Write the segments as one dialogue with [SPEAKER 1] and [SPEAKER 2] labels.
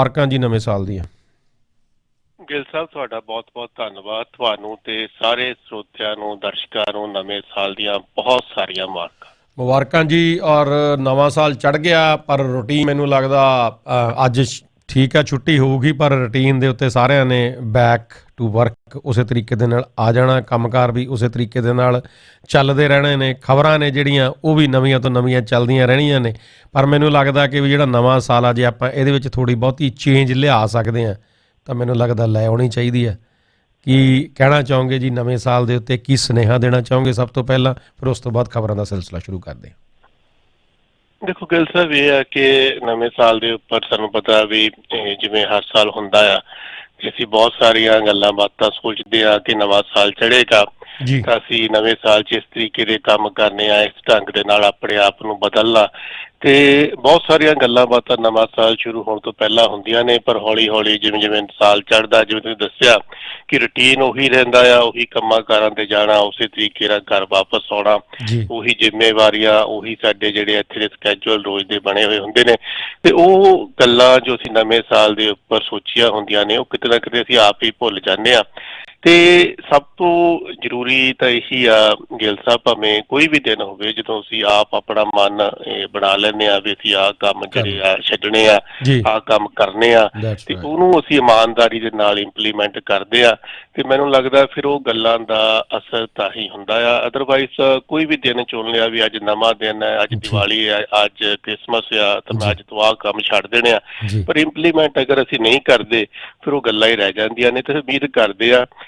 [SPEAKER 1] ਮੁਬਾਰਕਾਂ ਜੀ ਨਵੇਂ ਸਾਲ ਦੀਆਂ।
[SPEAKER 2] ਗਿਲ ਸਾਹਿਬ ਤੁਹਾਡਾ ਬਹੁਤ-ਬਹੁਤ ਧੰਨਵਾਦ। ਤੁਹਾਨੂੰ ਤੇ ਸਾਰੇ ਸਰੋਤਿਆਂ ਨੂੰ ਦਰਸ਼ਕਾਂ ਨੂੰ ਨਵੇਂ ਸਾਲ ਦੀਆਂ ਬਹੁਤ ਸਾਰੀਆਂ ਮੁਬਾਰਕਾਂ।
[SPEAKER 1] ਮੁਬਾਰਕਾਂ ਜੀ ਔਰ ਨਵਾਂ ਸਾਲ ਚੜ ਗਿਆ ਪਰ ਰੁਟੀਨ ਮੈਨੂੰ ਲੱਗਦਾ ਅੱਜ ਠੀਕ ਆ ਛੁੱਟੀ ਹੋਊਗੀ ਪਰ ਰੁਟੀਨ ਦੇ ਉੱਤੇ ਸਾਰਿਆਂ ਨੇ ਬੈਕ ਟੂ ਵਰਕ ਉਸੇ ਤਰੀਕੇ ਦੇ ਨਾਲ ਆ ਜਾਣਾ, ਕੰਮਕਾਰ ਵੀ ਉਸੇ ਤਰੀਕੇ ਦੇ ਨਾਲ ਚੱਲਦੇ ਰਹਿਣੇ ਨੇ, ਖਬਰਾਂ ਨੇ ਜਿਹੜੀਆਂ ਉਹ ਵੀ ਨਵੀਆਂ ਤੋਂ ਨਵੀਆਂ ਚੱਲਦੀਆਂ ਰਹਿਣੀਆਂ ਨੇ। ਪਰ ਮੈਨੂੰ ਲੱਗਦਾ ਕਿ ਵੀ ਜਿਹੜਾ ਨਵਾਂ ਸਾਲ ਆ, ਜੇ ਆਪਾਂ ਇਹਦੇ ਵਿੱਚ ਥੋੜੀ ਬਹੁਤੀ ਚੇਂਜ ਲਿਆ ਸਕਦੇ ਆ ਤਾਂ ਮੈਨੂੰ ਲੱਗਦਾ ਲੈ ਆਉਣੀ ਚਾਹੀਦੀ ਆ। ਕੀ ਕਹਿਣਾ ਚਾਹੋਗੇ ਜੀ ਨਵੇਂ ਸਾਲ ਦੇ ਉੱਤੇ? ਕੀ ਸੁਨੇਹਾ ਦੇਣਾ ਚਾਹੋਗੇ ਸਭ ਤੋਂ ਪਹਿਲਾਂ? ਫਿਰ ਉਸ ਤੋਂ ਬਾਅਦ ਖਬਰਾਂ ਦਾ ਸਿਲਸਿਲਾ ਸ਼ੁਰੂ ਕਰਦੇ ਹਾਂ।
[SPEAKER 2] ਦੇਖੋ, ਗਿਲ ਸਾਹਿਬ ਇਹ ਆ ਕਿ ਨਵੇਂ ਸਾਲ ਦੇ ਉੱਪਰ ਸਾਨੂੰ ਪਤਾ ਵੀ ਜਿਵੇਂ ਹਰ ਸਾਲ ਹੁੰਦਾ ਆ ਅਸੀਂ ਬਹੁਤ ਸਾਰੀਆਂ ਗੱਲਾਂ ਬਾਤਾਂ ਸੋਚਦੇ ਆ ਕਿ ਨਵਾਂ ਸਾਲ ਚੜ੍ਹੇਗਾ।
[SPEAKER 1] ਜੀ।
[SPEAKER 2] ਤਾਂ ਅਸੀਂ ਨਵੇਂ ਸਾਲ 'ਚ ਇਸ ਤਰੀਕੇ ਦੇ ਕੰਮ ਕਰਨੇ ਆ ਇਸ ਢੰਗ ਦੇ ਨਾਲ ਆਪਣੇ ਆਪ ਨੂੰ ਬਦਲਣਾ। ਤੇ ਬਹੁਤ ਸਾਰੀਆਂ ਗੱਲਾਂ ਬਾਤਾਂ ਨਵਾਂ ਸਾਲ ਸ਼ੁਰੂ ਹੋਣ ਤੋਂ ਪਹਿਲਾਂ ਹੁੰਦੀਆਂ ਨੇ ਪਰ ਹੌਲੀ ਹੌਲੀ ਜਿਵੇਂ ਜਿਵੇਂ ਸਾਲ ਚੜ੍ਹਦਾ ਜਿਵੇਂ ਤੁਸੀਂ ਦੱਸਿਆ ਕਿ ਰੁਟੀਨ ਉਹੀ ਰਹਿੰਦਾ ਆ ਉਹੀ ਕੰਮਾਂ ਕਾਰਾਂ ਤੇ ਜਾਣਾ ਉਸੇ ਤਰੀਕੇ ਨਾਲ ਘਰ ਵਾਪਸ ਆਉਣਾ ਉਹੀ ਜ਼ਿੰਮੇਵਾਰੀਆਂ ਉਹੀ ਸਾਡੇ ਜਿਹੜੇ ਇੱਥੇ ਦੇ ਸਕੇਜੂਲ ਰੋਜ਼ ਦੇ ਬਣੇ ਹੋਏ ਹੁੰਦੇ ਨੇ। ਤੇ ਉਹ ਗੱਲਾਂ ਜੋ ਅਸੀਂ ਨਵੇਂ ਸਾਲ ਦੇ ਉੱਪਰ ਸੋਚੀਆਂ ਹੁੰਦੀਆਂ ਨੇ ਉਹ ਕਿਤੇ ਨਾ ਕਿਤੇ ਅਸੀਂ ਆਪ ਹੀ ਭੁੱਲ ਜਾਂਦੇ ਆ। ਤੇ ਸਭ ਤੋਂ ਜ਼ਰੂਰੀ ਤਾਂ ਇਹੀ ਆ ਗਿਲ ਸਾਹਿਬ ਭਾਵੇਂ ਕੋਈ ਵੀ ਦਿਨ ਹੋਵੇ ਜਦੋਂ ਅਸੀਂ ਆਪ ਆਪਣਾ ਮਨ ਬਣਾ ਲੈਂਦੇ ਆ ਵੀ ਅਸੀਂ ਆਹ ਕੰਮ ਜਿਹੜੇ ਆ ਛੱਡਣੇ ਆ ਆਹ ਕੰਮ ਕਰਨੇ ਆ ਤੇ ਉਹਨੂੰ ਅਸੀਂ ਇਮਾਨਦਾਰੀ ਦੇ ਨਾਲ ਇੰਪਲੀਮੈਂਟ ਕਰਦੇ ਆ ਤੇ ਮੈਨੂੰ ਲੱਗਦਾ ਫਿਰ ਉਹ ਗੱਲਾਂ ਦਾ ਅਸਰ ਤਾਂ ਹੀ ਹੁੰਦਾ ਆ। ਅਦਰਵਾਈਜ਼ ਕੋਈ ਵੀ ਦਿਨ ਚੁਣ ਲਿਆ ਵੀ ਅੱਜ ਨਵਾਂ ਦਿਨ ਹੈ ਅੱਜ। ਦੀਵਾਲੀ ਹੈ ਅੱਜ ਕ੍ਰਿਸਮਸ ਆ ਤਾਂ। ਮੈਂ ਅੱਜ ਤੋਂ ਆਹ ਕੰਮ ਛੱਡ ਦੇਣੇ ਆ। ਪਰ ਇੰਪਲੀਮੈਂਟ ਅਗਰ ਅਸੀਂ ਨਹੀਂ ਕਰਦੇ ਫਿਰ ਉਹ ਗੱਲਾਂ ਹੀ ਰਹਿ ਜਾਂਦੀਆਂ ਨੇ ਤੇ ਉਮੀਦ ਕਰਦੇ ਆ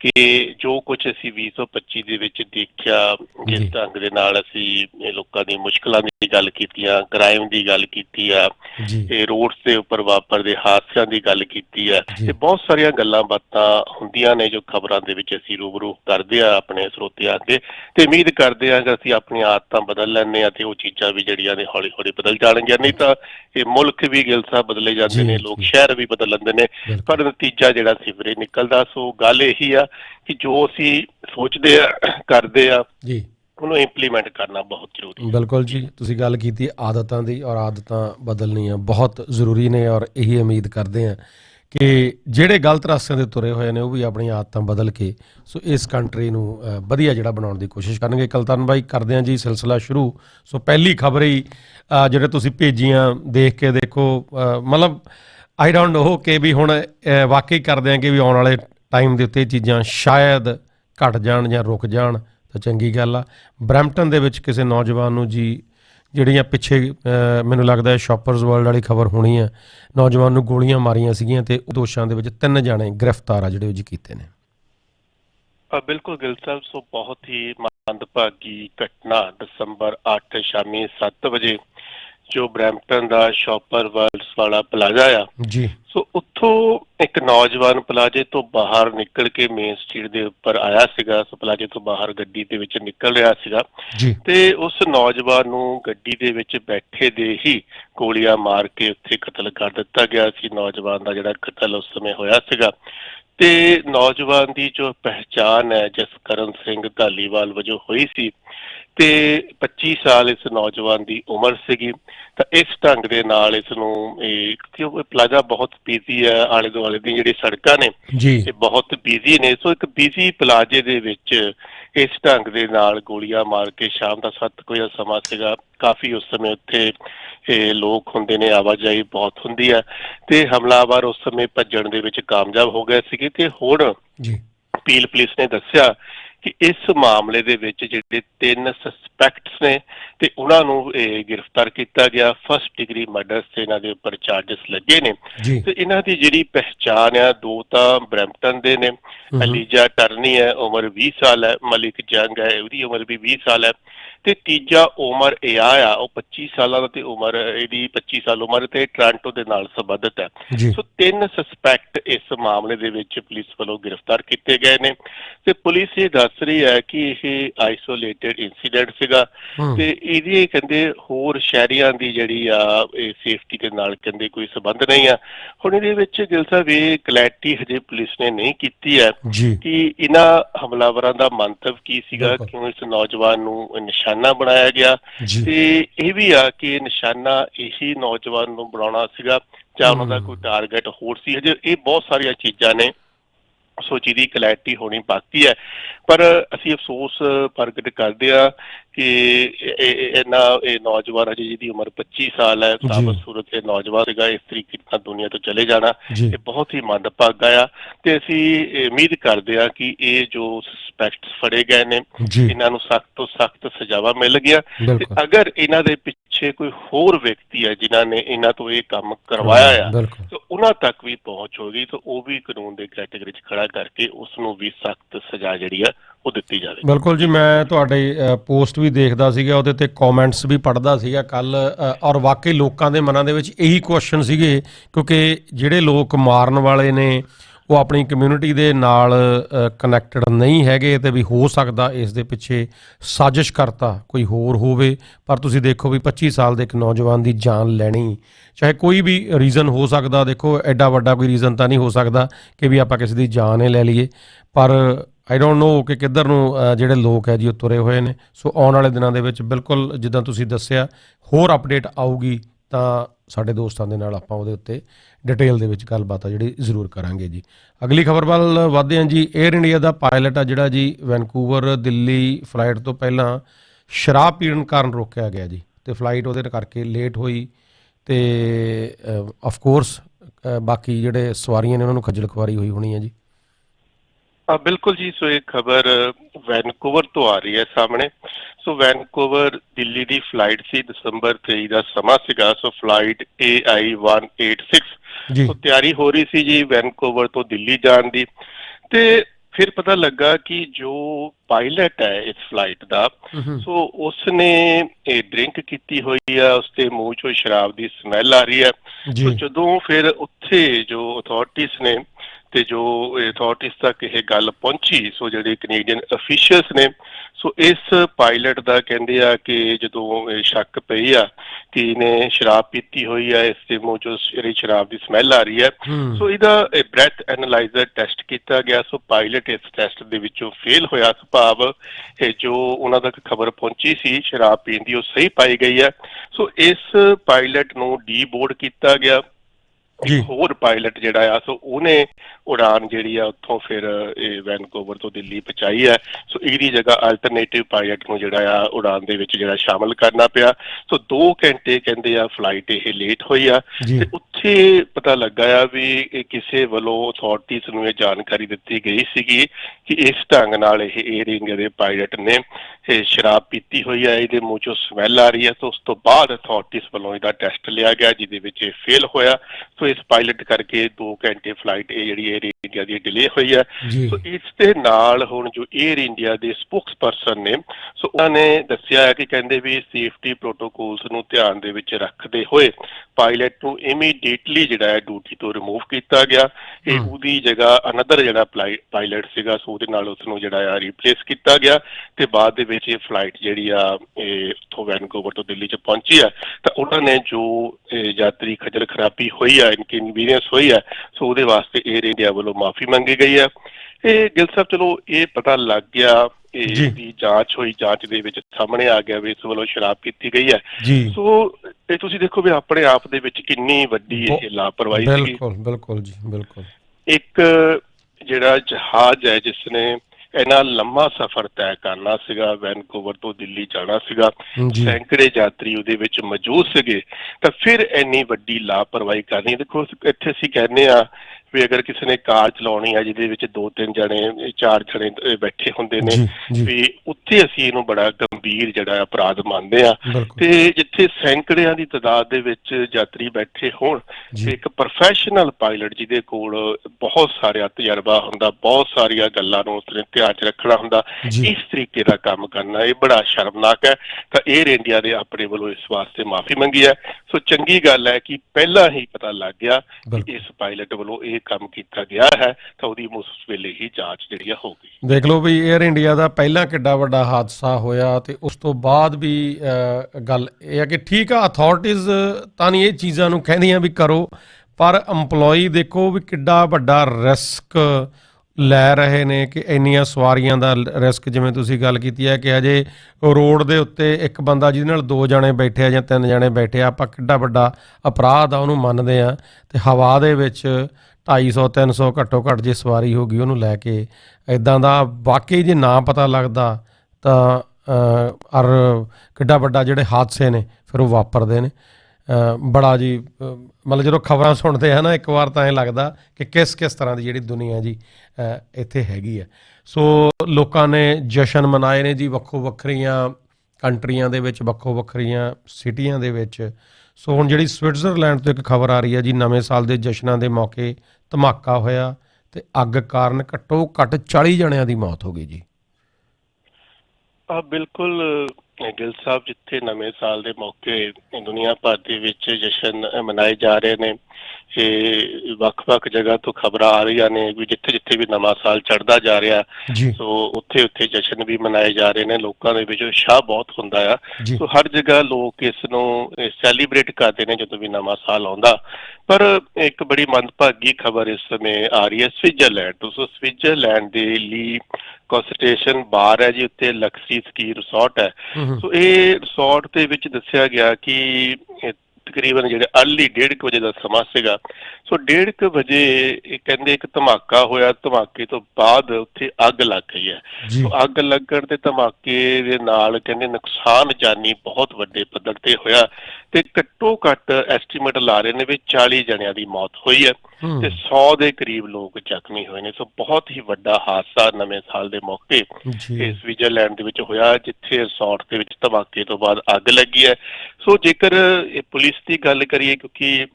[SPEAKER 2] ਕਿ ਜੋ ਕੁਝ ਅਸੀਂ 2025 ਦੇ ਵਿੱਚ ਦੇਖਿਆ ਜਿਸ। ਢੰਗ ਦੇ ਨਾਲ ਅਸੀਂ ਇਹ ਲੋਕਾਂ ਦੀ ਮੁਸ਼ਕਲਾਂ ਦੀ ਗੱਲ ਕੀਤੀਆਂ ਕ੍ਰਾਈਮ ਦੀ ਗੱਲ ਕੀਤੀ ਆ ਤੇ ਰੋਡਸ ਦੇ ਉੱਪਰ ਵਾਪਰਦੇ ਹਾਦਸਿਆਂ ਦੀ ਗੱਲ ਕੀਤੀ
[SPEAKER 1] ਜੀ।
[SPEAKER 2] ਤੇ ਬਹੁਤ ਸਾਰੀਆਂ ਗੱਲਾਂ ਬਾਤਾਂ ਹੁੰਦੀਆਂ ਨੇ ਜੋ ਖਬਰਾਂ ਦੇ ਵਿੱਚ ਅਸੀਂ ਰੂਬਰੂ ਕਰਦੇ ਆ ਆਪਣੇ ਸਰੋਤਿਆਂ ਅੱਗੇ ਤੇ ਉਮੀਦ ਕਰਦੇ ਆ ਕਿ ਅਸੀਂ ਆਪਣੀਆਂ ਆਦਤਾਂ ਬਦਲ ਲੈਂਦੇ ਆ ਤੇ ਉਹ ਚੀਜ਼ਾਂ ਵੀ ਜਿਹੜੀਆਂ ਨੇ ਹੌਲੀ ਹੌਲੀ ਬਦਲ ਜਾਣਗੀਆਂ ਨਹੀਂ ਤਾਂ ਇਹ ਮੁਲਕ ਵੀ ਗਿਲ ਸਾਹਿਬ ਬਦਲੇ ਜਾਂਦੇ ਨੇ ਲੋਕ। ਸ਼ਹਿਰ ਵੀ ਬਦਲ ਲੈਂਦੇ ਨੇ ਪਰ ਨਤੀਜਾ ਜਿਹੜਾ ਸਿਵਰੇ ਨਿਕਲਦਾ ਸੋ ਗੱਲ ਇਹੀ ਆ ਕਿ ਜੋ ਅਸੀਂ ਸੋਚਦੇ ਆ ਕਰਦੇ ਆ
[SPEAKER 1] ਜੀ।
[SPEAKER 2] ਉਹਨੂੰ ਇੰਪਲੀਮੈਂਟ ਕਰਨਾ ਬਹੁਤ ਜ਼ਰੂਰੀ ਹੈ।
[SPEAKER 1] ਬਿਲਕੁਲ ਜੀ ਤੁਸੀਂ ਗੱਲ ਕੀਤੀ ਆਦਤਾਂ ਦੀ ਔਰ ਆਦਤਾਂ ਬਦਲਣੀਆਂ ਬਹੁਤ ਜ਼ਰੂਰੀ ਨੇ ਔਰ ਇਹੀ ਉਮੀਦ ਕਰਦੇ ਹਾਂ ਕਿ ਜਿਹੜੇ ਗਲਤ ਰਸਤਿਆਂ ਦੇ ਤੁਰੇ ਹੋਏ ਨੇ ਉਹ ਵੀ ਆਪਣੀਆਂ ਆਦਤਾਂ ਬਦਲ ਕੇ ਸੋ ਇਸ ਕੰਟਰੀ ਨੂੰ ਵਧੀਆ ਜਿਹੜਾ ਬਣਾਉਣ ਦੀ ਕੋਸ਼ਿਸ਼ ਕਰਨਗੇ। ਕਲਤਨ ਬਾਈ ਕਰਦੇ ਹਾਂ ਜੀ ਸਿਲਸਿਲਾ ਸ਼ੁਰੂ। ਸੋ ਪਹਿਲੀ ਖਬਰ ਹੀ ਜਿਹੜੇ ਤੁਸੀਂ ਭੇਜੀਆਂ ਦੇਖ ਕੇ ਦੇਖੋ ਮਤਲਬ ਆਈ ਡੋਨਟ ਨੋ ਕਿ ਵੀ ਹੁਣ ਵਾਕਈ ਕਰਦੇ ਹਾਂ ਕਿ ਵੀ ਆਉਣ ਵਾਲੇ ਟਾਈਮ ਦੇ ਉੱਤੇ ਇਹ ਚੀਜ਼ਾਂ ਸ਼ਾਇਦ ਘਟ ਜਾਣ ਜਾਂ ਰੁਕ ਜਾਣ, ਤਾਂ ਚੰਗੀ ਗੱਲ ਆ। ਬਰੈਂਪਟਨ ਦੇ ਵਿੱਚ ਕਿਸੇ ਨੌਜਵਾਨ ਨੂੰ ਜੀ, ਜਿਹੜੀਆਂ ਪਿੱਛੇ ਮੈਨੂੰ ਲੱਗਦਾ ਹੈ ਸ਼ਾਪਰਸ ਵਰਲਡ ਵਾਲੀ ਖਬਰ ਹੋਣੀ ਆ, ਨੌਜਵਾਨ ਨੂੰ ਗੋਲੀਆਂ ਮਾਰੀਆਂ ਸੀਗੀਆਂ ਤੇ ਦੋਸ਼ਾਂ ਦੇ ਵਿੱਚ ਤਿੰਨ ਜਾਣੇ ਗ੍ਰਿਫਤਾਰ ਆ ਜਿਹੜੇ ਉਹ ਜੀ ਕੀਤੇ ਨੇ।
[SPEAKER 2] ਬਿਲਕੁਲ ਗਿਲ ਸਾਹਿਬ, ਸੋ ਬਹੁਤ ਹੀ ਮੰਦਭਾਗੀ ਘਟਨਾ, ਦਸੰਬਰ 8 ਸ਼ਾਮੀ 7 ਵਜੇ ਜੋ ਬਰੈਂਪਟਨ ਦਾ ਸ਼ਾਪਰ ਵਰਲਡਸ ਵਾਲਾ ਪਲਾਜ਼ਾ ਆ
[SPEAKER 1] ਜੀ।
[SPEAKER 2] ਸੋ ਉੱਥੋਂ ਇੱਕ ਨੌਜਵਾਨ ਪਲਾਜ਼ੇ ਤੋਂ ਬਾਹਰ ਨਿਕਲ ਕੇ ਮੇਨ ਸਟਰੀਟ ਦੇ ਉੱਪਰ ਆਇਆ ਸੀਗਾ ਸੋ ਪਲਾਜ਼ੇ ਤੋਂ ਬਾਹਰ ਗੱਡੀ ਦੇ ਵਿੱਚ ਨਿਕਲ ਰਿਹਾ ਸੀਗਾ।
[SPEAKER 1] ਜੀ।
[SPEAKER 2] ਤੇ ਉਸ ਨੌਜਵਾਨ ਨੂੰ ਗੱਡੀ ਦੇ ਵਿੱਚ ਬੈਠੇ ਦੇ ਹੀ ਗੋਲੀਆਂ ਮਾਰ ਕੇ ਉੱਥੇ ਕਤਲ ਕਰ ਦਿੱਤਾ ਗਿਆ ਸੀ। ਨੌਜਵਾਨ ਦਾ ਜਿਹੜਾ ਕਤਲ ਉਸ ਸਮੇਂ ਹੋਇਆ ਸੀਗਾ। ਤੇ ਨੌਜਵਾਨ ਦੀ ਜੋ ਪਹਿਚਾਨ ਹੈ ਜਸਕਰਨ ਸਿੰਘ ਧਾਲੀਵਾਲ ਵਜੋਂ ਹੋਈ ਸੀ। ਤੇ 25 ਸਾਲ ਇਸ ਨੌਜਵਾਨ ਦੀ ਉਮਰ ਸੀਗੀ ਤਾਂ ਇਸ ਢੰਗ ਦੇ ਨਾਲ ਇਸ ਨੂੰ ਕਿਉਂਕਿ ਪਲਾਜ਼ਾ ਬਹੁਤ ਬਿਜ਼ੀ ਹੈ ਆਲੇ ਦੁਆਲੇ ਦੀ ਜਿਹੜੀ ਸੜਕਾਂ ਨੇ ਇਹ ਬਹੁਤ ਬਿਜ਼ੀ ਨੇ। ਸੋ ਇੱਕ ਬਿਜ਼ੀ ਪਲਾਜ਼ੇ ਦੇ ਵਿੱਚ ਇਸ ਢੰਗ ਦੇ ਨਾਲ ਗੋਲੀਆਂ ਮਾਰ ਕੇ ਸ਼ਾਮ ਦਾ 7 ਵਜੇ ਦਾ ਸਮਾਂ ਸੀਗਾ। ਕਾਫੀ ਉਸ ਸਮੇਂ ਉੱਥੇ ਇਹ ਲੋਕ ਹੁੰਦੇ ਨੇ ਆਵਾਜਾਈ ਬਹੁਤ ਹੁੰਦੀ ਹੈ ਤੇ ਹਮਲਾਵਰ ਉਸ ਸਮੇਂ ਭੱਜਣ ਦੇ ਵਿੱਚ ਕਾਮਯਾਬ ਹੋ ਗਏ ਸੀਗੇ ਤੇ ਹੁਣ
[SPEAKER 1] ਜੀ।
[SPEAKER 2] ਪੀਲ ਪੁਲਿਸ ਨੇ ਦੱਸਿਆ ਕਿ ਇਸ ਮਾਮਲੇ ਦੇ ਵਿੱਚ ਜਿਹੜੇ ਤਿੰਨ ਸਸਪੈਕਟਸ ਨੇ ਤੇ ਉਹਨਾਂ ਨੂੰ ਗ੍ਰਿਫਤਾਰ ਕੀਤਾ ਗਿਆ। ਫਸਟ ਡਿਗਰੀ ਮਰਡਰ ਤੇ ਇਹਨਾਂ ਦੇ ਉੱਪਰ ਚਾਰजेस ਲੱਗੇ ਨੇ। ਤੇ ਇਹਨਾਂ ਦੀ ਜਿਹੜੀ ਪਹਿਚਾਨ ਆ ਦੋ ਤਾਂ ਬ੍ਰੈਂਪਟਨ ਦੇ ਨੇ। ਅਲੀਜਾ ਟਰਨੀ ਹੈ ਉਮਰ 20 ਸਾਲ ਹੈ। ਮਲਿਕ ਜੰਗ ਹੈ ਉਹਦੀ ਉਮਰ ਵੀ 20 ਸਾਲ ਹੈ। ਤੇ ਤੀਜਾ ਉਮਰ ਏਆ ਆ ਉਹ 25 ਸਾਲਾਂ ਦਾ ਤੇ ਉਮਰ ਇਹਦੀ 25 ਸਾਲ ਉਮਰ ਤੇ ਟ੍ਰਾਂਟੋ ਦੇ ਨਾਲ ਸੰਬੰਧਿਤ ਹੈ। ਸੋ ਤਿੰਨ ਸਸਪੈਕਟ ਇਸ ਮਾਮਲੇ ਦੇ ਵਿੱਚ ਪੁਲਿਸ ਵੱਲੋਂ ਗ੍ਰਿਫਤਾਰ ਕੀਤੇ ਗਏ ਨੇ। ਤੇ ਪੁਲਿਸ ਇਹ ਦੱਸ ਰਹੀ ਹੈ ਕਿ ਇਹ ਆਈਸੋਲੇਟਡ ਇਨਸੀਡੈਂਟ ਸੀਗਾ। ਤੇ ਇਹਦੀ ਕਹਿੰਦੇ ਹੋਰ ਸ਼ਹਿਰੀਆਂ ਦੀ ਜਿਹੜੀ ਆ ਇਹ ਸੇਫਟੀ ਦੇ ਨਾਲ ਕਹਿੰਦੇ ਕੋਈ ਸਬੰਧ ਨਹੀਂ ਆ। ਹੁਣ ਇਹਦੇ ਵਿੱਚ ਗਿਲ ਸਾਹਿਬ ਇਹ ਕਲੈਰਿਟੀ ਹਜੇ ਪੁਲਿਸ ਨੇ ਨਹੀਂ ਕੀਤੀ ਹੈ ਕਿ ਇਹਨਾਂ ਹਮਲਾਵਰਾਂ ਦਾ ਮੰਤਵ ਕੀ ਸੀਗਾ। ਕਿਉਂ ਇਸ ਨੌਜਵਾਨ ਨੂੰ ਨਿਸ਼ਾਨਾ ਬਣਾਇਆ ਗਿਆ। ਤੇ ਇਹ ਵੀ ਆ ਕਿ ਨਿਸ਼ਾਨਾ ਇਹੀ ਨੌਜਵਾਨ ਨੂੰ ਬਣਾਉਣਾ ਸੀਗਾ। ਜਾਂ ਉਹਨਾਂ ਦਾ। ਕੋਈ ਟਾਰਗੇਟ ਹੋਰ ਸੀ। ਹਜੇ ਇਹ ਬਹੁਤ ਸਾਰੀਆਂ ਚੀਜ਼ਾਂ ਨੇ। ਸੋ ਜਿਹਦੀ ਕਲੈਰਿਟੀ ਹੋਣੀ ਬਾਕੀ ਹੈ। ਪਰ ਅਸੀਂ ਅਫਸੋਸ ਪ੍ਰਗਟ ਕਰਦੇ ਆ ਕਿ ਇਹ- ਇਹ- ਇਹਨਾਂ ਇਹ ਨੌਜਵਾਨ ਅਜੇ ਜਿਹਦੀ ਉਮਰ 25 ਸਾਲ ਹੈ। ਸਾਬਤ ਸੂਰਤ ਇਹ ਨੌਜਵਾਨ ਸੀਗਾ ਇਸ ਤਰੀਕੇ ਨਾਲ ਦੁਨੀਆ ਤੋਂ ਚਲੇ ਜਾਣਾ ਇਹ ਬਹੁਤ ਹੀ ਮੰਦਭਾਗਾ ਆ। ਤੇ ਅਸੀਂ ਉਮੀਦ ਕਰਦੇ ਆ ਕਿ ਇਹ ਜੋ ਸਸਪੈਕਟਸ ਫੜੇ ਗਏ ਨੇ ਇਹਨਾਂ ਨੂੰ ਸਖਤ ਤੋਂ ਸਖਤ ਸਜ਼ਾਵਾ ਮਿਲ ਗਿਆ ਤੇ ਅਗਰ ਇਹਨਾਂ ਦੇ ਪਿੱਛੇ ਕੋਈ ਹੋਰ ਵਿਅਕਤੀ ਹੈ ਜਿਨ੍ਹਾਂ ਨੇ ਇਹਨਾਂ ਤੋਂ ਇਹ ਕੰਮ ਕਰਵਾਇਆ ਆ ਤੇ ਉਹਨਾਂ ਤੱਕ ਵੀ ਪਹੁੰਚ ਹੋਗੀ ਤਾਂ ਉਹ ਵੀ ਕਾਨੂੰਨ ਦੇ ਕੈਟਾਗਰੀ 'ਚ ਖੜਾ ਕਰਕੇ ਉਸ ਨੂੰ ਵੀ ਸਖਤ ਸਜ਼ਾ ਜਿਹੜੀ ਆ ਉਹ ਦਿੱਤੀ ਜਾਵੇ
[SPEAKER 1] ਬਿਲਕੁਲ ਜੀ, ਮੈਂ ਤੁਹਾਡੇ ਪੋਸਟ ਵੀ ਦੇਖਦਾ ਸੀਗਾ, ਉਹਦੇ ਤੇ ਕਮੈਂਟਸ ਵੀ ਪੜ੍ਹਦਾ ਸੀਗਾ ਕੱਲ ਔਰ ਵਾਕਈ ਲੋਕਾਂ ਦੇ ਮਨਾਂ ਦੇ ਵਿੱਚ ਇਹੀ ਕੁਐਸਚਨ ਸੀਗੇ ਕਿਉਂਕਿ ਜਿਹੜੇ ਲੋਕ ਮਾਰਨ ਵਾਲੇ ਨੇ ਉਹ ਆਪਣੀ ਕਮਿਊਨਿਟੀ ਦੇ ਨਾਲ ਕਨੈਕਟਡ ਨਹੀਂ ਹੈਗੇ ਤੇ ਵੀ ਹੋ ਸਕਦਾ ਇਸ ਦੇ ਪਿੱਛੇ ਸਾਜ਼ਿਸ਼ ਕਰਤਾ ਕੋਈ ਹੋਰ ਹੋਵੇ, ਪਰ ਤੁਸੀਂ ਦੇਖੋ ਵੀ 25 ਸਾਲ ਦੇ ਇੱਕ ਨੌਜਵਾਨ ਦੀ ਜਾਨ ਲੈਣੀ, ਚਾਹੇ ਕੋਈ ਵੀ ਰੀਜ਼ਨ ਹੋ ਸਕਦਾ, ਦੇਖੋ ਐਡਾ ਵੱਡਾ ਕੋਈ ਰੀਜ਼ਨ ਤਾਂ ਨਹੀਂ ਹੋ ਸਕਦਾ ਕਿ ਵੀ ਆਪਾਂ ਕਿਸੇ ਦੀ ਜਾਨ ਹੀ ਲੈ ਲਈਏ, ਪਰ ਆਈ ਡੋਨਟ ਨੋ ਕਿ ਕਿੱਧਰ ਨੂੰ ਜਿਹੜੇ ਲੋਕ ਹੈ ਜੀ ਉਹ ਤੁਰੇ ਹੋਏ ਨੇ, ਸੋ ਆਉਣ ਵਾਲੇ ਦਿਨਾਂ ਦੇ ਵਿੱਚ ਬਿਲਕੁਲ ਜਿੱਦਾਂ ਤੁਸੀਂ ਦੱਸਿਆ, ਹੋਰ ਅਪਡੇਟ ਆਊਗੀ ਤਾਂ ਸਾਡੇ ਦੋਸਤਾਂ ਦੇ ਨਾਲ ਆਪਾਂ ਉਹਦੇ ਉੱਤੇ ਡਿਟੇਲ ਦੇ ਵਿੱਚ ਗੱਲਬਾਤ ਆ ਜਿਹੜੀ ਜ਼ਰੂਰ ਕਰਾਂਗੇ ਜੀ। ਅਗਲੀ ਖਬਰ ਵੱਲ ਵਧਦੇ ਹਾਂ ਜੀ। 에ਅਰ ਇੰਡੀਆ ਦਾ ਪਾਇਲਟ ਆ ਜਿਹੜਾ ਜੀ ਵੈਨਕੂਵਰ ਦਿੱਲੀ ਫਲਾਈਟ ਤੋਂ ਪਹਿਲਾਂ ਸ਼ਰਾਬ ਪੀਣ ਕਾਰਨ ਰੋਕਿਆ ਗਿਆ ਜੀ। ਤੇ ਫਲਾਈਟ ਉਹਦੇ ਕਰਕੇ ਲੇਟ ਹੋਈ ਤੇ ਆਫ ਕੋਰਸ ਬਾਕੀ ਜਿਹੜੇ ਸਵਾਰੀਆਂ ਨੇ ਉਹਨਾਂ ਨੂੰ ਖੱਜਲ ਖੁਆਰੀ ਹੋਈ ਹੋਣੀ ਹੈ ਜੀ।
[SPEAKER 2] ਬਿਲਕੁਲ ਜੀ, ਸੋ ਇਹ ਖਬਰ ਵੈਨਕੂਵਰ ਤੋਂ ਆ ਰਹੀ ਹੈ ਸਾਹਮਣੇ। ਸੋ ਵੈਨਕੂਵਰ ਦਿੱਲੀ ਦੀ ਫਲਾਈਟ ਸੀ ਦਸੰਬਰ 23 ਦਾ ਸਮਾਂ ਸੀਗਾ ਸੋ ਫਲਾਈਟ AI 186
[SPEAKER 1] ਜੀ।
[SPEAKER 2] ਸੋ ਤਿਆਰੀ ਹੋ ਰਹੀ ਸੀ ਜੀ ਵੈਨਕੂਵਰ ਤੋਂ ਦਿੱਲੀ ਜਾਣ ਦੀ। ਤੇ ਫਿਰ ਪਤਾ ਲੱਗਾ ਕਿ ਜੋ ਪਾਇਲਟ ਹੈ ਇਸ ਫਲਾਈਟ ਦਾ ਸੋ ਉਸਨੇ ਇਹ ਡਰਿੰਕ ਕੀਤੀ ਹੋਈ ਆ ਉਸਦੇ ਮੂੰਹ ਚੋਂ ਸ਼ਰਾਬ ਦੀ ਸਮੈਲ ਆ ਰਹੀ ਹੈ। ਸੋ ਜਦੋਂ ਫਿਰ ਉੱਥੇ ਜੋ ਅਥਾਰਟੀਜ਼ ਨੇ ਤੇ ਜੋ ਅਥਾਰਟੀਜ਼ ਤੱਕ ਇਹ ਗੱਲ ਪਹੁੰਚੀ ਸੋ ਜਿਹੜੇ ਕੈਨੇਡੀਅਨ ਅਫੀਸ਼ੀਅਲਸ ਨੇ ਸੋ ਇਸ ਪਾਇਲਟ ਦਾ ਕਹਿੰਦੇ ਆ ਕਿ ਜਦੋਂ ਸ਼ੱਕ ਪਈ ਆ ਕਿ ਇਹਨੇ ਸ਼ਰਾਬ ਪੀਤੀ ਹੋਈ ਆ ਇਸ ਦੇ ਮੂੰਹ ਚੋਂ ਜਿਹੜੀ ਸ਼ਰਾਬ ਦੀ ਸਮੈਲ ਆ ਰਹੀ ਹੈ ਸੋ ਇਹਦਾ ਬ੍ਰੈਥ ਐਨਾਲਾਈਜ਼ਰ ਟੈਸਟ ਕੀਤਾ ਗਿਆ ਸੋ ਪਾਇਲਟ ਇਸ ਟੈਸਟ ਦੇ ਵਿੱਚੋਂ ਫੇਲ ਹੋਇਆ ਸੁਭਾਵ ਇਹ ਜੋ ਉਹਨਾਂ ਤੱਕ ਖਬਰ ਪਹੁੰਚੀ ਸੀ ਸ਼ਰਾਬ ਪੀਣ ਦੀ ਉਹ ਸਹੀ ਪਾਈ ਗਈ ਹੈ ਸੋ ਇਸ ਪਾਇਲਟ ਨੂੰ ਡੀਬੋਰਡ ਕੀਤਾ ਗਿਆ। ਇੱਕ ਹੋਰ ਪਾਇਲਟ ਜਿਹੜਾ ਆ ਸੋ ਉਹਨੇ ਉਡਾਨ ਜਿਹੜੀ ਆ ਉੱਥੋਂ ਫਿਰ ਇਹ ਵੈਨਕੂਵਰ ਤੋਂ ਦਿੱਲੀ ਪਹੁੰਚਾਈ ਹੈ। ਸੋ ਇਹਦੀ ਜਗ੍ਹਾ ਅਲਟਰਨੇਟਿਵ ਪਾਇਲਟ ਨੂੰ ਜਿਹੜਾ ਆ ਉਡਾਨ ਦੇ ਵਿੱਚ ਜਿਹੜਾ ਸ਼ਾਮਲ ਕਰਨਾ ਪਿਆ। ਸੋ 2 ਘੰਟੇ ਕਹਿੰਦੇ ਆ ਫਲਾਈਟ ਇਹ ਲੇਟ ਹੋਈ ਆ। ਤੇ ਪਿੱਛੇ ਪਤਾ ਲੱਗਾ ਆ ਵੀ ਕਿਸੇ ਵੱਲੋਂ ਅਥਾਰਟੀਜ਼ ਨੂੰ ਇਹ ਜਾਣਕਾਰੀ ਦਿੱਤੀ ਗਈ ਸੀਗੀ ਕਿ ਇਸ ਢੰਗ ਨਾਲ ਇਹ 에ਅਰਿੰਗ ਦੇ ਪਾਇਲਟ ਨੇ ਇਹ ਸ਼ਰਾਬ ਪੀਤੀ ਹੋਈ ਹੈ ਇਹਦੇ ਮੂੰਹ ਚੋਂ ਸਮੈਲ ਆ ਰਹੀ ਹੈ ਤੋਂ ਉਸ ਤੋਂ ਬਾਅਦ ਅਥਾਰਟੀਜ਼ ਵੱਲੋਂ ਇਹਦਾ ਟੈਸਟ ਲਿਆ ਗਿਆ ਜਿਹਦੇ ਵਿੱਚ ਇਹ ਫੇਲ ਹੋਇਆ। ਸੋ ਇਸ ਪਾਇਲਟ ਕਰਕੇ ਦੋ ਘੰਟੇ ਫਲਾਈਟ ਇਹ ਜਿਹੜੀ 에ਅਰ ਇੰਡੀਆ ਦੀ ਡਿਲੇ ਹੋਈ ਹੈ ਸੋ ਇਸ ਦੇ ਨਾਲ ਹੁਣ ਜੋ ਏਅਰ ਇੰਡੀਆ ਦੇ ਸਪੋਕਸ ਪਰਸਨ ਨੇ ਸੋ ਉਹਨਾਂ ਨੇ ਦੱਸਿਆ ਹੈ ਕਿ ਕਹਿੰਦੇ ਵੀ ਸੇਫਟੀ ਪ੍ਰੋਟੋਕੋਲਸ ਨੂੰ ਧਿਆਨ ਦੇ ਵਿੱਚ ਰੱਖਦੇ ਹੋਏ ਪਾਇਲਟ ਨੂੰ ਇਮੀਡੀਏਟ ਇਮੀਡੀਏਟਲੀ ਜਿਹੜਾ ਹੈ ਡਿਊਟੀ ਤੋਂ ਰਿਮੂਵ ਕੀਤਾ ਗਿਆ। ਇਹ। ਉਹਦੀ ਜਗ੍ਹਾ ਅਨਦਰ ਜਿਹੜਾ ਪਾਇਲਟ ਸੀਗਾ ਸੋ ਉਹਦੇ ਨਾਲ ਉਸ ਨੂੰ ਜਿਹੜਾ ਆ ਰਿਪਲੇਸ ਕੀਤਾ ਗਿਆ। ਤੇ ਬਾਅਦ ਦੇ ਵਿੱਚ ਇਹ ਫਲਾਈਟ ਜਿਹੜੀ ਆ ਇਹ ਉੱਥੋਂ ਵੈਨਕੂਵਰ ਤੋਂ ਦਿੱਲੀ ਚ ਪਹੁੰਚੀ ਆ। ਤਾਂ ਉਹਨਾਂ ਨੇ ਜੋ ਯਾਤਰੀ ਖੱਜਲ ਖਰਾਬੀ ਹੋਈ ਆ ਇਨਕਨਵੀਨੀਅੰਸ ਹੋਈ ਆ ਸੋ ਉਹਦੇ ਵਾਸਤੇ 에ਅਰ ਇੰਡੀਆ ਵੱਲੋਂ ਮਾਫੀ ਮੰਗੀ ਗਈ ਆ। ਇਹ ਗਿਲ ਸਾਹਿਬ ਚਲੋ ਇਹ ਪਤਾ ਲੱਗ ਗਿਆ
[SPEAKER 1] ਜੀ।
[SPEAKER 2] ਦੀ ਜਾਂਚ ਹੋਈ ਜਾਂਚ ਦੇ ਵਿੱਚ ਸਾਹਮਣੇ ਆ ਗਿਆ ਵੀ ਇਸ ਵੱਲੋਂ ਸ਼ਰਾਬ ਪੀਤੀ ਗਈ ਹੈ।
[SPEAKER 1] ਜੀ।
[SPEAKER 2] ਸੋ ਇਹ ਤੁਸੀਂ ਦੇਖੋ ਵੀ ਆਪਣੇ ਆਪ ਦੇ ਵਿੱਚ ਕਿੰਨੀ ਵੱਡੀ ਇਹ ਲਾਪਰਵਾਹੀ ਸੀਗੀ।
[SPEAKER 1] ਬਿਲਕੁਲ ਬਿਲਕੁਲ ਜੀ ਬਿਲਕੁਲ।
[SPEAKER 2] ਇੱਕ ਜਿਹੜਾ ਜਹਾਜ਼ ਹੈ ਜਿਸ ਨੇ ਇੰਨਾ ਲੰਮਾ ਸਫ਼ਰ ਤੈਅ ਕਰਨਾ ਸੀਗਾ ਵੈਨਕੂਵਰ ਤੋਂ ਦਿੱਲੀ ਜਾਣਾ ਸੀਗਾ
[SPEAKER 1] ਜੀ।
[SPEAKER 2] ਸੈਂਕੜੇ ਯਾਤਰੀ ਉਹਦੇ ਵਿੱਚ ਮੌਜੂਦ ਸੀਗੇ ਤਾਂ ਫਿਰ ਇੰਨੀ ਵੱਡੀ ਲਾਪਰਵਾਹੀ ਕਰਨੀ ਦੇਖੋ ਇੱਥੇ ਅਸੀਂ ਕਹਿੰਦੇ ਆ ਵੀ ਅਗਰ ਕਿਸੇ ਨੇ ਕਾਰ ਚਲਾਉਣੀ ਆ ਜਿਹਦੇ ਵਿੱਚ ਦੋ ਤਿੰਨ ਜਣੇ ਚਾਰ ਜਣੇ ਬੈਠੇ ਹੁੰਦੇ ਨੇ ਵੀ ਉੱਥੇ ਅਸੀਂ ਇਹਨੂੰ ਬੜਾ ਗੰਭੀਰ ਜਿਹੜਾ ਅਪਰਾਧ ਮੰਨਦੇ ਆ। ਤੇ ਜਿੱਥੇ ਸੈਂਕੜਿਆਂ ਦੀ ਤਦਾਦ ਦੇ ਵਿੱਚ ਯਾਤਰੀ ਬੈਠੇ ਹੋਣ ਤੇ ਇੱਕ ਪ੍ਰੋਫੈਸ਼ਨਲ ਪਾਇਲਟ ਜਿਹਦੇ ਕੋਲ ਬਹੁਤ ਸਾਰਿਆ ਤਜਰਬਾ ਹੁੰਦਾ ਬਹੁਤ ਸਾਰੀਆਂ ਗੱਲਾਂ ਨੂੰ ਉਸਨੇ ਧਿਆਨ 'ਚ ਰੱਖਣਾ ਹੁੰਦਾ ਇਸ ਤਰੀਕੇ ਦਾ ਕੰਮ ਕਰਨਾ ਇਹ ਬੜਾ ਸ਼ਰਮਨਾਕ ਹੈ। ਤਾਂ 에ਅਰ ਇੰਡੀਆ ਦੇ ਆਪਣੇ ਵੱਲੋਂ ਇਸ ਵਾਸਤੇ ਮਾਫੀ ਮੰਗੀ ਹੈ। ਸੋ ਚੰਗੀ ਗੱਲ ਹੈ ਕਿ ਪਹਿਲਾਂ ਹੀ ਪਤਾ ਲੱਗ ਗਿਆ ਕਿ ਇਸ ਪਾਇਲਟ ਵੱਲੋਂ ਇਹ ਕੰਮ ਕੀਤਾ ਗਿਆ ਹੈ ਤਾਂ ਉਹਦੀ ਉਸ ਵੇਲੇ ਹੀ ਜਾਂਚ ਜਿਹੜੀ ਆ ਹੋ ਗਈ।
[SPEAKER 1] ਦੇਖ ਲਓ ਵੀ 에ਅਰ ਇੰਡੀਆ ਦਾ ਪਹਿਲਾਂ ਕਿੱਡਾ ਵੱਡਾ ਹਾਦਸਾ ਹੋਇਆ ਤੇ ਉਸ ਤੋਂ ਬਾਅਦ ਵੀ ਗੱਲ ਇਹ ਹੈ ਕਿ ਠੀਕ ਆ ਅਥਾਰਟੀਜ਼ ਤਾਂ ਨਹੀਂ ਇਹ ਚੀਜ਼ਾਂ ਨੂੰ ਕਹਿੰਦੀਆਂ ਵੀ ਕਰੋ ਪਰ EMPLOYE ਦੇਖੋ ਵੀ ਕਿੱਡਾ ਵੱਡਾ ਰਿਸਕ ਲੈ ਰਹੇ ਨੇ ਕਿ ਇੰਨੀਆਂ ਸਵਾਰੀਆਂ ਦਾ ਰਿਸਕ, ਜਿਵੇਂ ਤੁਸੀਂ ਗੱਲ ਕੀਤੀ ਹੈ ਕਿ ਅਜੇ ਰੋਡ ਦੇ ਉੱਤੇ ਇੱਕ ਬੰਦਾ ਜਿਹਦੇ ਨਾਲ ਦੋ ਜਾਣੇ ਬੈਠੇ ਆ ਜਾਂ ਤਿੰਨ ਜਾਣੇ ਬੈਠੇ ਆ, ਆਪਾਂ ਕਿੱਡਾ ਵੱਡਾ ਅਪਰਾਧ ਆ ਉਹਨੂੰ ਮੰਨਦੇ ਆ ਤੇ ਹਵਾ ਦੇ ਵਿੱਚ 250 300 ਘੱਟੋ ਘੱਟ ਜੇ ਸਵਾਰੀ ਹੋ ਗਈ ਉਹਨੂੰ ਲੈ ਕੇ ਇਦਾਂ ਦਾ ਵਾਕਈ ਜੇ ਨਾ ਪਤਾ ਲੱਗਦਾ ਤਾਂ ਅਰ ਕਿੱਡਾ ਵੱਡਾ ਜਿਹੜੇ ਹਾਦਸੇ ਨੇ ਫਿਰ ਉਹ ਵਾਪਰਦੇ ਨੇ। ਬੜਾ ਜੀ ਮਤਲਬ ਜਦੋਂ ਖਬਰਾਂ ਸੁਣਦੇ ਆ ਨਾ, ਇੱਕ ਵਾਰ ਤਾਂ ਐ ਲੱਗਦਾ ਕਿ ਕਿਸ ਕਿਸ ਤਰ੍ਹਾਂ ਦੀ ਜਿਹੜੀ ਦੁਨੀਆ ਜੀ ਇੱਥੇ ਹੈਗੀ ਹੈ ਸੋ ਲੋਕਾਂ ਨੇ ਜਸ਼ਨ ਮਨਾਏ ਨੇ ਜੀ ਵੱਖੋ ਵੱਖਰੀਆਂ ਕੰਟਰੀਆਂ ਦੇ ਵਿੱਚ, ਵੱਖੋ ਵੱਖਰੀਆਂ ਸਿਟੀਆਂ ਦੇ ਵਿੱਚ। ਸੋ ਹੁਣ ਜਿਹੜੀ ਸਵਿਟਜ਼ਰਲੈਂਡ ਤੋਂ ਇੱਕ ਖਬਰ ਆ ਰਹੀ ਹੈ ਜੀ, ਨਵੇਂ ਸਾਲ ਦੇ ਜਸ਼ਨਾਂ ਦੇ ਮੌਕੇ ਧਮਾਕਾ ਹੋਇਆ ਤੇ ਅੱਗ ਕਾਰਨ ਘੱਟੋ ਘੱਟ 40 ਜਣਿਆਂ ਦੀ ਮੌਤ ਹੋ ਗਈ ਜੀ।
[SPEAKER 2] ਆ ਬਿਲਕੁਲ ਗਿੱਲ ਸਾਹਿਬ, ਜਿੱਥੇ ਨਵੇਂ ਸਾਲ ਦੇ ਮੌਕੇ ਦੁਨੀਆ ਭਰ ਦੇ ਵਿੱਚ ਜਸ਼ਨ ਮਨਾਏ ਜਾ ਰਹੇ ਨੇ ਇਹ ਵੱਖ-ਵੱਖ ਜਗ੍ਹਾ ਤੋਂ ਖਬਰਾਂ ਆ ਰਹੀਆਂ ਨੇ ਵੀ ਜਿੱਥੇ-ਜਿੱਥੇ ਵੀ ਨਵਾਂ ਸਾਲ ਚੜ੍ਹਦਾ ਜਾ ਰਿਹਾ
[SPEAKER 1] ਜੀ।
[SPEAKER 2] ਸੋ ਉੱਥੇ-ਉੱਥੇ ਜਸ਼ਨ ਵੀ ਮਨਾਏ ਜਾ ਰਹੇ ਨੇ ਲੋਕਾਂ ਦੇ ਵਿੱਚ ਉਤਸ਼ਾਹ ਬਹੁਤ ਹੁੰਦਾ ਆ।
[SPEAKER 1] ਜੀ।
[SPEAKER 2] ਸੋ ਹਰ ਜਗ੍ਹਾ ਲੋਕ ਇਸ ਨੂੰ ਸੈਲੀਬ੍ਰੇਟ ਕਰਦੇ ਨੇ ਜਦੋਂ ਵੀ ਨਵਾਂ ਸਾਲ ਆਉਂਦਾ। ਪਰ ਇੱਕ ਬੜੀ ਮੰਦਭਾਗੀ ਖਬਰ ਇਸ ਸਮੇਂ ਆ ਰਹੀ ਹੈ ਸਵਿਟਜ਼ਰਲੈਂਡ ਤੋਂ। ਸੋ ਸਵਿਟਜ਼ਰਲੈਂਡ ਦੇ ਲਈ ਕਨਸਟੇਸ਼ਨ ਬਾਰ ਹੈ ਜੀ ਉੱਤੇ ਲਕਸੀ ਸਕੀ ਰਿਸੋਰਟ ਹੈ। ਸੋ ਇਹ ਰਿਸੋਰਟ ਦੇ ਵਿੱਚ ਦੱਸਿਆ ਗਿਆ ਕਿ ਤਕਰੀਬਨ ਜਿਹੜੇ ਅਰਲੀ 1:30 ਵਜੇ ਦਾ ਸਮਾਂ ਸੀਗਾ। ਸੋ 1:30 ਵਜੇ ਇਹ ਕਹਿੰਦੇ ਇੱਕ ਧਮਾਕਾ ਹੋਇਆ। ਧਮਾਕੇ ਤੋਂ ਬਾਅਦ ਉੱਥੇ ਅੱਗ ਲੱਗ ਗਈ ਹੈ। ਸੋ ਅੱਗ ਲੱਗਣ ਤੇ ਧਮਾਕੇ ਦੇ ਨਾਲ ਕਹਿੰਦੇ ਨੁਕਸਾਨ ਜਾਨੀ ਬਹੁਤ ਵੱਡੇ ਪੱਧਰ ਤੇ ਹੋਇਆ। ਤੇ ਘੱਟੋ ਘੱਟ ਐਸਟੀਮੇਟ ਲਾ ਰਹੇ ਨੇ ਵੀ 40 ਜਣਿਆਂ ਦੀ ਮੌਤ ਹੋਈ ਹੈ ਤੇ 100 ਦੇ ਕਰੀਬ ਲੋਕ ਜ਼ਖਮੀ ਹੋਏ ਨੇ। ਸੋ ਬਹੁਤ ਹੀ ਵੱਡਾ ਹਾਦਸਾ ਨਵੇਂ ਸਾਲ ਦੇ ਮੌਕੇ ਇਹ ਸਵਿਟਜ਼ਰਲੈਂਡ ਦੇ ਵਿੱਚ ਹੋਇਆ ਜਿੱਥੇ ਰਿਸੋਰਟ ਦੇ ਵਿੱਚ ਧਮਾਕੇ ਤੋਂ ਬਾਅਦ ਅੱਗ ਲੱਗੀ ਹੈ। ਸੋ ਜੇਕਰ ਇਹ ਪੁਲਿਸ ਦੀ ਗੱਲ ਕਰੀਏ ਕਿਉਂਕਿ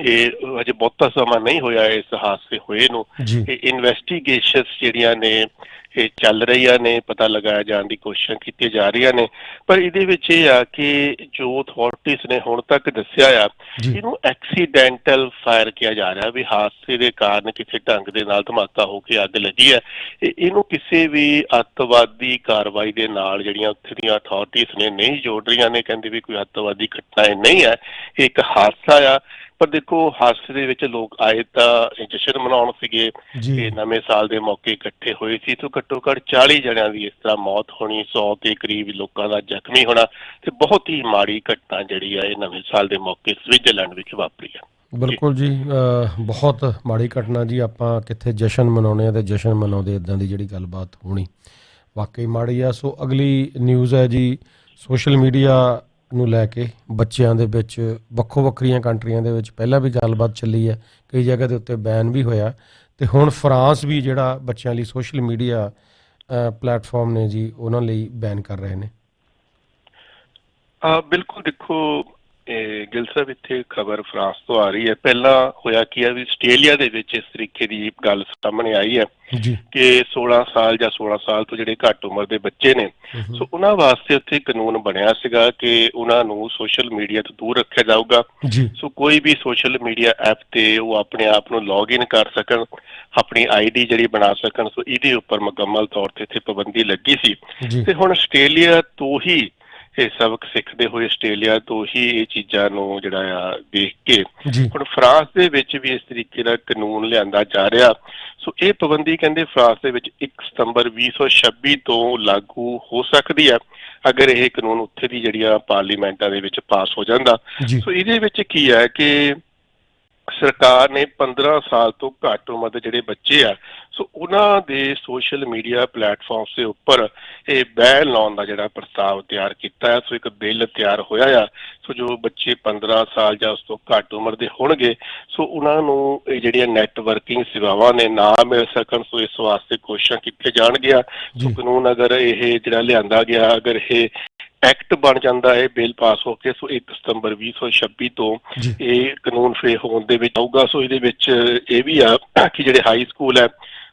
[SPEAKER 2] ਇਹ ਅਜੇ ਬਹੁਤਾ ਸਮਾਂ ਨਹੀਂ ਹੋਇਆ ਇਸ ਹਾਦਸੇ ਹੋਏ ਨੂੰ। ਇਹ ਇਨਵੈਸਟੀਗੇਸ਼ਨਸ ਜਿਹੜੀਆਂ ਨੇ ਇਹ ਚੱਲ ਰਹੀਆਂ ਨੇ ਪਤਾ ਲਗਾਇਆ ਜਾਣ ਦੀ ਕੋਸ਼ਿਸ਼ਾਂ ਕੀਤੀਆਂ ਜਾ ਰਹੀਆਂ ਨੇ। ਪਰ ਇਹਦੇ ਵਿੱਚ ਇਹ ਆ ਕਿ ਜੋ ਅਥਾਰਟੀਜ਼ ਨੇ ਹੁਣ ਤੱਕ ਦੱਸਿਆ ਆ ਇਹਨੂੰ ਐਕਸੀਡੈਂਟਲ ਫਾਇਰ ਕਿਹਾ ਜਾ ਰਿਹਾ ਵੀ ਹਾਦਸੇ ਦੇ ਕਾਰਨ ਕਿਸੇ ਢੰਗ ਦੇ ਨਾਲ ਧਮਾਕਾ ਹੋ ਕੇ ਅੱਗ ਲੱਗੀ ਹੈ। ਇਹ- ਇਹਨੂੰ ਕਿਸੇ ਵੀ ਅੱਤਵਾਦੀ ਕਾਰਵਾਈ ਦੇ ਨਾਲ ਜਿਹੜੀਆਂ ਉੱਥੇ ਦੀਆਂ ਅਥਾਰਟੀਜ਼ ਨੇ ਨਹੀਂ ਜੋੜ ਰਹੀਆਂ ਨੇ ਕਹਿੰਦੇ ਵੀ ਕੋਈ ਅੱਤਵਾਦੀ ਘਟਨਾ ਇਹ ਨਹੀਂ ਹੈ ਇਹ ਇੱਕ ਹਾਦਸਾ ਆ। ਪਰ ਦੇਖੋ ਹਾਦਸੇ ਦੇ ਵਿੱਚ ਲੋਕ ਆਏ ਤਾਂ ਜਸ਼ਨ ਮਨਾਉਣ ਸੀਗੇ ਇਹ ਨਵੇਂ ਸਾਲ ਦੇ ਮੌਕੇ ਇਕੱਠੇ ਹੋਏ ਸੀ ਤੋਂ ਘੱਟੋ ਘੱਟ 40 ਜਣਿਆਂ ਦੀ ਇਸ ਤਰ੍ਹਾਂ ਮੌਤ ਹੋਣੀ 100 ਦੇ ਕਰੀਬ ਲੋਕਾਂ ਦਾ ਜ਼ਖਮੀ ਹੋਣਾ ਤੇ ਬਹੁਤ ਹੀ ਮਾੜੀ ਘਟਨਾ ਜਿਹੜੀ ਆ ਇਹ ਨਵੇਂ ਸਾਲ ਦੇ ਮੌਕੇ ਸਵਿਟਜ਼ਰਲੈਂਡ ਵਿੱਚ ਵਾਪਰੀ ਹੈ
[SPEAKER 1] ਬਿਲਕੁਲ ਜੀ ਬਹੁਤ ਮਾੜੀ ਘਟਨਾ ਜੀ ਆਪਾਂ ਕਿੱਥੇ ਜਸ਼ਨ ਮਨਾਉਣੇ ਆ ਤੇ ਜਸ਼ਨ ਮਨਾਉਂਦੇ ਇਦਾਂ ਦੀ ਜਿਹੜੀ ਗੱਲਬਾਤ ਹੋਣੀ। ਵਾਕਈ ਮਾੜੀ ਆ। ਸੋ ਅਗਲੀ ਨਿਊਜ਼ ਹੈ ਜੀ ਸੋਸ਼ਲ ਮੀਡੀਆ ਨੂੰ ਲੈ ਕੇ ਬੱਚਿਆਂ ਦੇ ਵਿੱਚ, ਵੱਖੋ ਵੱਖਰੀਆਂ ਕੰਟਰੀਆਂ ਦੇ ਵਿੱਚ ਪਹਿਲਾਂ ਵੀ ਗੱਲਬਾਤ ਚੱਲੀ ਹੈ, ਕਈ ਜਗ੍ਹਾ ਦੇ ਉੱਤੇ ਬੈਨ ਵੀ ਹੋਇਆ। ਤੇ ਹੁਣ ਫਰਾਂਸ ਵੀ ਜਿਹੜਾ ਬੱਚਿਆਂ ਲਈ ਸੋਸ਼ਲ ਮੀਡੀਆ ਪਲੇਟਫਾਰਮ ਨੇ ਜੀ, ਉਹਨਾਂ ਲਈ ਬੈਨ ਕਰ ਰਹੇ ਨੇ।
[SPEAKER 2] ਆ ਬਿਲਕੁਲ ਦੇਖੋ ਗਿਲ ਸਾਹਿਬ ਇੱਥੇ ਖਬਰ ਫਰਾਂਸ ਤੋਂ ਆ ਰਹੀ ਹੈ। ਪਹਿਲਾਂ ਹੋਇਆ ਕੀ ਹੈ ਵੀ ਆਸਟ੍ਰੇਲੀਆ ਦੇ ਵਿੱਚ ਇਸ ਤਰੀਕੇ ਦੀ ਗੱਲ ਸਾਹਮਣੇ ਆਈ ਹੈ ਕਿ 16 ਸਾਲ ਜਾਂ 16 ਸਾਲ ਤੋਂ ਜਿਹੜੇ ਘੱਟ ਉਮਰ ਦੇ ਬੱਚੇ ਨੇ ਸੋ ਉਹਨਾਂ ਵਾਸਤੇ ਉੱਥੇ ਕਾਨੂੰਨ ਬਣਿਆ ਸੀਗਾ ਕਿ ਉਹਨਾਂ ਨੂੰ ਸੋਸ਼ਲ ਮੀਡੀਆ ਤੋਂ ਦੂਰ ਰੱਖਿਆ ਜਾਊਗਾ। ਸੋ ਕੋਈ ਵੀ ਸੋਸ਼ਲ ਮੀਡੀਆ ਐਪ ਤੇ ਉਹ ਆਪਣੇ ਆਪ ਨੂੰ ਲੌਗਇਨ ਕਰ ਸਕਣ ਆਪਣੀ ਆਈਡੀ ਜਿਹੜੀ ਬਣਾ ਸਕਣ ਸੋ ਇਹਦੇ ਉੱਪਰ ਮੁਕੰਮਲ ਤੌਰ ਤੇ ਇੱਥੇ ਪਾਬੰਦੀ ਲੱਗੀ ਸੀ। ਤੇ ਹੁਣ ਆਸਟ੍ਰੇਲੀਆ ਤੋਂ ਹੀ ਇਹ ਸਬਕ ਸਿੱਖਦੇ ਹੋਏ ਆਸਟ੍ਰੇਲੀਆ ਤੋਂ ਹੀ ਇਹ ਚੀਜ਼ਾਂ ਨੂੰ ਜਿਹੜਾ ਆ ਦੇਖ ਕੇ ਹੁਣ ਫਰਾਂਸ ਦੇ ਵਿੱਚ ਵੀ ਇਸ ਤਰੀਕੇ ਦਾ ਕਾਨੂੰਨ ਲਿਆਂਦਾ ਜਾ ਰਿਹਾ। ਸੋ ਇਹ ਪਾਬੰਦੀ ਕਹਿੰਦੇ ਫਰਾਂਸ ਦੇ ਵਿੱਚ 1 ਸਤੰਬਰ 2026 ਤੋਂ ਲਾਗੂ ਹੋ ਸਕਦੀ ਹੈ ਅਗਰ ਇਹ ਕਾਨੂੰਨ ਉੱਥੇ ਦੀ ਜਿਹੜੀਆਂ ਪਾਰਲੀਮੈਂਟਾਂ ਦੇ ਵਿੱਚ ਪਾਸ ਹੋ ਜਾਂਦਾ। ਸੋ ਇਹਦੇ ਵਿੱਚ ਕੀ ਹੈ ਕਿ ਸਰਕਾਰ ਨੇ 15 ਸਾਲ ਤੋਂ ਘੱਟ ਉਮਰ ਦੇ ਜਿਹੜੇ ਬੱਚੇ ਆ ਸੋ ਉਹਨਾਂ ਦੇ ਸੋਸ਼ਲ ਮੀਡੀਆ ਪਲੇਟਫਾਰਮਸ ਦੇ ਉੱਪਰ ਇਹ ਬੈਨ ਲਾਉਣ ਦਾ ਜਿਹੜਾ ਪ੍ਰਸਤਾਵ ਤਿਆਰ ਕੀਤਾ ਹੈ ਸੋ ਇੱਕ ਬਿੱਲ ਤਿਆਰ ਹੋਇਆ ਆ। ਸੋ ਜੋ ਬੱਚੇ 15 ਸਾਲ ਜਾਂ ਉਸ ਤੋਂ ਘੱਟ ਉਮਰ ਦੇ ਹੋਣਗੇ ਸੋ ਉਹਨਾਂ ਨੂੰ ਇਹ ਜਿਹੜੀਆਂ ਨੈਟਵਰਕਿੰਗ ਸੇਵਾਵਾਂ ਨੇ ਨਾ ਮਿਲ ਸਕਣ ਸੋ ਇਸ ਵਾਸਤੇ ਕੋਸ਼ਿਸ਼ਾਂ ਕੀਤੀਆਂ ਜਾਣਗੀਆਂ। ਸੋ। ਕਾਨੂੰਨ ਅਗਰ ਇਹ ਜਿਹੜਾ ਲਿਆਂਦਾ ਗਿਆ ਅਗਰ ਇਹ ਐਕਟ ਬਣ ਜਾਂਦਾ ਹੈ ਬਿੱਲ ਪਾਸ ਹੋ ਕੇ ਸੋ 1 ਸਤੰਬਰ 2026 ਤੋਂ ਇਹ ਕਾਨੂੰਨ ਫੇ ਹੋਣ ਦੇ ਵਿੱਚ ਆਊਗਾ। ਸੋ ਇਹਦੇ ਵਿੱਚ ਇਹ ਵੀ ਆ ਕਿ ਜਿਹੜੇ ਹਾਈ ਸਕੂਲ ਹੈ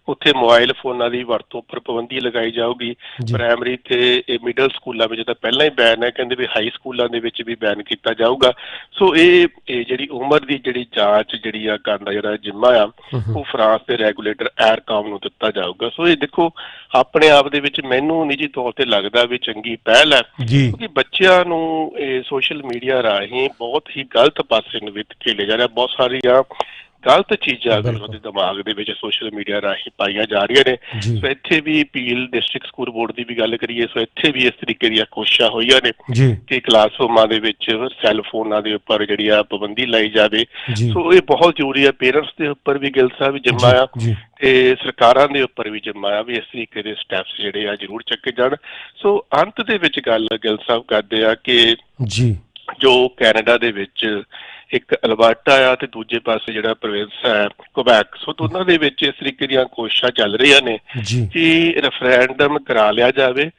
[SPEAKER 2] ਉੱਥੇ ਮੋਬਾਈਲ ਫੋਨਾਂ ਦੀ ਵਰਤੋਂ ਉੱਪਰ ਪਾਬੰਦੀ ਲਗਾਈ ਜਾਊਗੀ। ਪ੍ਰਾਇਮਰੀ ਤੇ ਇਹ ਮਿਡਲ ਸਕੂਲਾਂ ਵਿੱਚ ਤਾਂ ਪਹਿਲਾਂ ਹੀ ਬੈਨ ਹੈ ਕਹਿੰਦੇ ਵੀ ਹਾਈ ਸਕੂਲਾਂ ਦੇ ਵਿੱਚ ਵੀ ਬੈਨ ਕੀਤਾ ਜਾਊਗਾ। ਸੋ ਇਹ ਇਹ ਜਿਹੜੀ ਉਮਰ ਦੀ ਜਿਹੜੀ ਜਾਂਚ ਜਿਹੜੀ ਆ ਕਰਨ ਦਾ ਜਿਹੜਾ ਜਿੰਮਾ ਆ। ਉਹ ਫਰਾਂਸ ਦੇ ਰੈਗੂਲੇਟਰ ਐਰਕਾਮ ਨੂੰ ਦਿੱਤਾ ਜਾਊਗਾ। ਸੋ ਇਹ ਦੇਖੋ ਆਪਣੇ ਆਪ ਦੇ ਵਿੱਚ ਮੈਨੂੰ ਨਿੱਜੀ ਤੌਰ ਤੇ ਲੱਗਦਾ ਵੀ ਚੰਗੀ ਪਹਿਲ ਹੈ। ਕਿਉਂਕਿ ਬੱਚਿਆਂ ਨੂੰ ਇਹ ਸੋਸ਼ਲ ਮੀਡੀਆ ਰਾਹੀਂ ਬਹੁਤ ਹੀ ਗਲਤ ਪਾਸੇ ਨੂੰ ਵਿੱਚ ਖੇਲੇ ਜਾ ਰਿਹਾ। ਬਹੁਤ ਸਾਰੀਆਂ ਗਲਤ ਚੀਜ਼ਾਂ ਵੀ
[SPEAKER 1] ਬਿਲਕੁਲ।
[SPEAKER 2] ਉਹਦੇ ਦਿਮਾਗ ਦੇ ਵਿੱਚ ਸੋਸ਼ਲ ਮੀਡੀਆ ਰਾਹੀਂ ਪਾਈਆਂ ਜਾ ਰਹੀਆਂ ਨੇ।
[SPEAKER 1] ਜੀ।
[SPEAKER 2] ਸੋ ਇੱਥੇ ਵੀ ਪੀਲ ਡਿਸਟ੍ਰਿਕਟ ਸਕੂਲ ਬੋਰਡ ਦੀ ਵੀ ਗੱਲ ਕਰੀਏ ਸੋ ਇੱਥੇ ਵੀ ਇਸ ਤਰੀਕੇ ਦੀਆਂ ਕੋਸ਼ਿਸ਼ਾਂ ਹੋਈਆਂ ਨੇ
[SPEAKER 1] ਜੀ।
[SPEAKER 2] ਕਿ ਕਲਾਸਰੂਮਾਂ ਦੇ ਵਿੱਚ ਸੈੱਲ ਫੋਨਾਂ ਦੇ ਉੱਪਰ ਜਿਹੜੀ ਆ ਪਾਬੰਦੀ ਲਾਈ ਜਾਵੇ।
[SPEAKER 1] ਜੀ।
[SPEAKER 2] ਸੋ ਇਹ ਬਹੁਤ ਜ਼ਰੂਰੀ ਹੈ ਪੇਰੈਂਟਸ ਦੇ ਉੱਪਰ ਵੀ ਗਿਲ ਸਾਹਿਬ ਜਿੰਮਾ ਆ
[SPEAKER 1] ਜੀ।
[SPEAKER 2] ਤੇ ਸਰਕਾਰਾਂ ਦੇ ਉੱਪਰ ਵੀ ਜਿੰਮਾ ਆ ਵੀ ਇਸ ਤਰੀਕੇ ਦੇ ਸਟੈਪਸ ਜਿਹੜੇ ਆ ਜ਼ਰੂਰ ਚੱਕੇ ਜਾਣ। ਸੋ ਅੰਤ ਦੇ ਵਿੱਚ ਗੱਲ ਗਿਲ ਸਾਹਿਬ ਕਰਦੇ ਆ ਕਿ
[SPEAKER 1] ਜੀ।
[SPEAKER 2] ਜੋ ਕੈਨੇਡਾ ਦੇ ਵਿੱਚ ਇੱਕ ਅਲਬਰਟਾ ਆ ਤੇ ਦੂਜੇ ਪਾਸੇ ਜਿਹੜਾ ਪ੍ਰੋਵਿੰਸ ਹੈ ਕੁਬੈਕ ਸੋ ਦੋਨਾਂ ਦੇ ਵਿੱਚ ਇਸ ਤਰੀਕੇ ਦੀਆਂ ਕੋਸ਼ਿਸ਼ਾਂ ਚੱਲ ਰਹੀਆਂ ਨੇ ਕਿ ਰੈਫਰੈਂਡਮ ਕਰਾ ਲਿਆ ਜਾਵੇ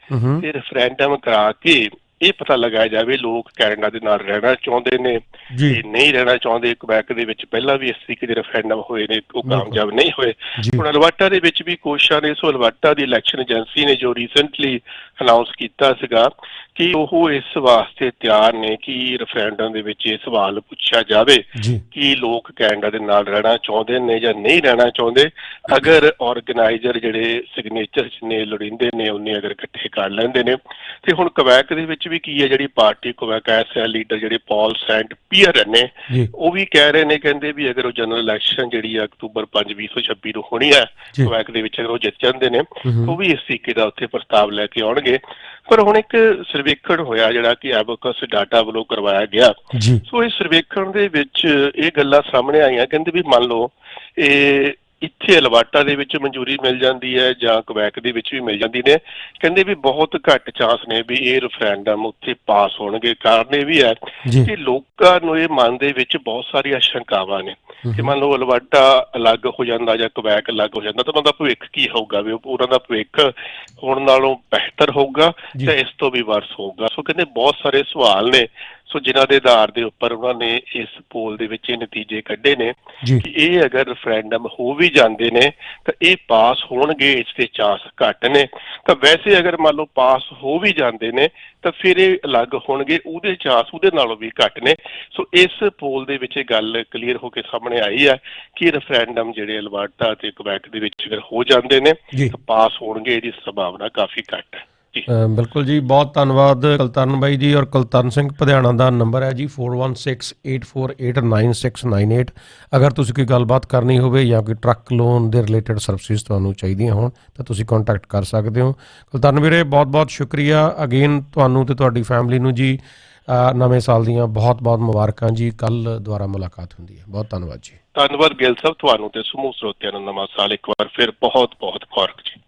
[SPEAKER 2] ਤੇ ਰੈਫਰੈਂਡਮ ਕਰਾ ਕੇ ਇਹ ਪਤਾ ਲਗਾਇਆ ਜਾਵੇ ਲੋਕ ਕੈਨੇਡਾ ਦੇ ਨਾਲ ਰਹਿਣਾ ਚਾਹੁੰਦੇ ਨੇ
[SPEAKER 1] ਜੀ।
[SPEAKER 2] ਤੇ ਨਹੀਂ ਰਹਿਣਾ ਚਾਹੁੰਦੇ ਕੁਬੈਕ ਦੇ ਵਿੱਚ ਪਹਿਲਾਂ ਵੀ ਇਸ ਤਰੀਕੇ ਦੇ ਰੈਫਰੈਂਡਮ ਹੋਏ ਨੇ ਉਹ। ਕਾਮਯਾਬ ਨਹੀਂ ਹੋਏ। ਹੁਣ ਅਲਬਰਟਾ ਦੇ ਵਿੱਚ ਵੀ ਕੋਸ਼ਿਸ਼ਾਂ ਨੇ ਸੋ ਅਲਬਰਟਾ ਦੀ ਇਲੈਕਸ਼ਨ ਏਜੰਸੀ ਨੇ ਜੋ ਰੀਸੈਂਟਲੀ ਅਨਾਉਂਸ ਕੀਤਾ ਸੀਗਾ ਕਿ ਉਹ ਇਸ ਵਾਸਤੇ ਤਿਆਰ ਨੇ ਕਿ ਰੈਫਰੈਂਡਮ ਦੇ ਵਿੱਚ ਇਹ ਸਵਾਲ ਪੁੱਛਿਆ ਜਾਵੇ ਕਿ ਲੋਕ ਕੈਨੇਡਾ ਦੇ ਨਾਲ ਰਹਿਣਾ ਚਾਹੁੰਦੇ ਨੇ ਜਾਂ ਨਹੀਂ ਰਹਿਣਾ ਚਾਹੁੰਦੇ। ਅਗਰ ਆਰਗੇਨਾਈਜ਼ਰ ਜਿਹੜੇ ਸਿਗਨੇਚਰਸ ਨੇ ਲੋੜੀਂਦੇ ਨੇ ਉਹਨੇ ਅਗਰ ਇਕੱਠੇ ਕਰ ਲੈਂਦੇ ਨੇ। ਤੇ ਹੁਣ ਕੁਬੈਕ ਦੇ ਵਿੱਚ ਵੀ ਕੀ ਹੈ ਜਿਹੜੀ ਪਾਰਟੀ ਕੁਬੈਕ ਐਸ ਹੈ ਲੀਡਰ ਜਿਹੜੇ ਪਾਲ ਸੈਂਟ ਪੀਅਰ ਨੇ ਉਹ ਵੀ ਕਹਿ ਰਹੇ ਨੇ ਕਹਿੰਦੇ ਵੀ ਅਗਰ ਉਹ ਜਨਰਲ ਇਲੈਕਸ਼ਨ ਜਿਹੜੀ ਆ ਅਕਤੂਬਰ 5 2026 ਨੂੰ ਹੋਣੀ ਹੈ
[SPEAKER 1] ਜੀ।
[SPEAKER 2] ਕੁਬੈਕ ਦੇ ਵਿੱਚ ਅਗਰ ਉਹ ਜਿੱਤ ਜਾਂਦੇ ਨੇ
[SPEAKER 1] ਹੂੰ।
[SPEAKER 2] ਉਹ ਵੀ ਇਸ ਤਰੀਕੇ ਦਾ ਉੱਥੇ ਪ੍ਰਸਤਾਵ ਲੈ ਕੇ ਆਉਣਗੇ। ਪਰ ਹੁਣ ਇੱਕ ਸਰਵੇਖਣ ਹੋਇਆ ਜਿਹੜਾ ਕਿ ਐਬੋਕਸ ਡਾਟਾ ਵੱਲੋਂ ਕਰਵਾਇਆ ਗਿਆ।
[SPEAKER 1] ਜੀ।
[SPEAKER 2] ਸੋ ਇਸ ਸਰਵੇਖਣ ਦੇ ਵਿੱਚ ਇਹ ਗੱਲਾਂ ਸਾਹਮਣੇ ਆਈਆਂ। ਕਹਿੰਦੇ ਵੀ ਮੰਨ ਲਓ ਇਹ ਇੱਥੇ ਅਲਵਾਟਾ ਦੇ ਵਿੱਚ ਮਨਜ਼ੂਰੀ ਮਿਲ ਜਾਂਦੀ ਹੈ ਜਾਂ ਕੁਬੈਕ ਦੇ ਵਿੱਚ ਵੀ ਮਿਲ ਜਾਂਦੀ ਨੇ। ਕਹਿੰਦੇ ਵੀ ਬਹੁਤ ਘੱਟ ਚਾਂਸ ਨੇ ਵੀ ਇਹ ਰੈਫਰੈਂਡਮ ਉੱਥੇ ਪਾਸ ਹੋਣਗੇ। ਕਾਰਨ ਇਹ ਵੀ ਹੈ ਕਿ ਲੋਕਾਂ ਨੂੰ ਇਹ ਮਨ ਦੇ ਵਿੱਚ ਬਹੁਤ ਸਾਰੀਆਂ ਸ਼ੰਕਾਵਾਂ ਨੇ। ਕਿ ਮੰਨ ਲਓ ਅਲਵਾਟਾ ਅਲੱਗ ਹੋ ਜਾਂਦਾ ਜਾਂ ਕੁਬੈਕ ਅਲੱਗ ਹੋ ਜਾਂਦਾ ਤਾਂ ਉਹਨਾਂ ਦਾ ਭਵਿੱਖ ਕੀ ਹੋਊਗਾ? ਵੀ ਉਹ- ਉਹਨਾਂ ਦਾ ਭਵਿੱਖ ਹੁਣ ਨਾਲੋਂ ਬਿਹਤਰ ਹੋਊਗਾ
[SPEAKER 1] ਜੀ।
[SPEAKER 2] ਇਸ ਤੋਂ ਵੀ ਵਰਸ ਹੋਊਗਾ? ਸੋ ਕਹਿੰਦੇ ਬਹੁਤ ਸਾਰੇ ਸਵਾਲ ਨੇ। ਸੋ ਜਿਨ੍ਹਾਂ ਦੇ ਆਧਾਰ ਦੇ ਉੱਪਰ ਉਹਨਾਂ ਨੇ ਇਸ ਪੋਲ ਦੇ ਵਿੱਚ ਇਹ ਨਤੀਜੇ ਕੱਢੇ ਨੇ ਕਿ ਇਹ ਅਗਰ ਰੈਫਰੈਂਡਮ ਹੋ ਵੀ ਜਾਂਦੇ ਨੇ ਤਾਂ ਇਹ ਪਾਸ ਹੋਣਗੇ ਇਸ ਦੇ ਚਾਂਸ ਘੱਟ ਨੇ। ਤਾਂ ਵੈਸੇ ਅਗਰ ਮੰਨ ਲਓ ਪਾਸ ਹੋ ਵੀ ਜਾਂਦੇ ਨੇ ਤਾਂ ਫਿਰ ਇਹ ਅਲੱਗ ਹੋਣਗੇ ਉਹਦੇ ਚਾਂਸ ਉਹਦੇ ਨਾਲੋਂ ਵੀ ਘੱਟ ਨੇ। ਸੋ ਇਸ ਪੋਲ ਦੇ ਵਿੱਚ ਇਹ ਗੱਲ ਕਲੀਅਰ ਹੋ ਕੇ ਸਾਹਮਣੇ ਆਈ ਹੈ ਕਿ ਰੈਫਰੈਂਡਮ ਜਿਹੜੇ ਅਲਬਰਟਾ ਤੇ ਕੁਬੈਕ ਦੇ ਵਿੱਚ ਅਗਰ ਹੋ ਜਾਂਦੇ ਨੇ ਤਾਂ ਪਾਸ ਹੋਣਗੇ ਇਹਦੀ ਸੰਭਾਵਨਾ ਕਾਫੀ ਘੱਟ ਹੈ।
[SPEAKER 1] ਬਿਲਕੁਲ ਜੀ ਬਹੁਤ ਧੰਨਵਾਦ ਕੁਲਤਰਨ ਬਾਈ ਜੀ ਔਰ ਕੁਲਤਰਨ ਸਿੰਘ ਪਧਿਆਣਾ ਦਾ ਨੰਬਰ ਹੈ ਜੀ 4168489698 ਅਗਰ ਤੁਸੀਂ ਕੋਈ ਗੱਲਬਾਤ ਕਰਨੀ ਹੋਵੇ ਜਾਂ ਕੋਈ ਟਰੱਕ ਲੋਨ ਦੇ ਰਿਲੇਟਡ ਸਰਵਿਸਿਜ਼ ਤੁਹਾਨੂੰ ਚਾਹੀਦੀਆਂ ਹੋਣ ਤਾਂ ਤੁਸੀਂ ਕੰਟੈਕਟ ਕਰ ਸਕਦੇ ਹੋ। ਕੁਲਤਰਨ ਵੀਰੇ ਬਹੁਤ ਬਹੁਤ ਸ਼ੁਕਰੀਆ। ਅਗੇਨ ਤੁਹਾਨੂੰ ਤੇ ਤੁਹਾਡੀ ਫੈਮਿਲੀ ਨੂੰ ਜੀ ਨਵੇਂ ਸਾਲ ਦੀਆਂ ਬਹੁਤ ਬਹੁਤ ਮੁਬਾਰਕਾਂ ਜੀ। ਕੱਲ ਦੁਬਾਰਾ ਮੁਲਾਕਾਤ ਹੁੰਦੀ ਹੈ। ਬਹੁਤ ਧੰਨਵਾਦ ਜੀ।
[SPEAKER 2] ਧੰਨਵਾਦ ਗਿਲ ਸਾਹਿਬ ਤੁਹਾਨੂੰ ਤੇ ਸਮੂਹ ਸਰੋਤਿਆਂ ਨੂੰ ਨਵਾਂ ਸਾਲ ਇੱਕ ਵਾਰ ਫਿਰ ਬਹੁਤ ਬਹੁਤ ਮੁਬਾਰਕ ਜੀ।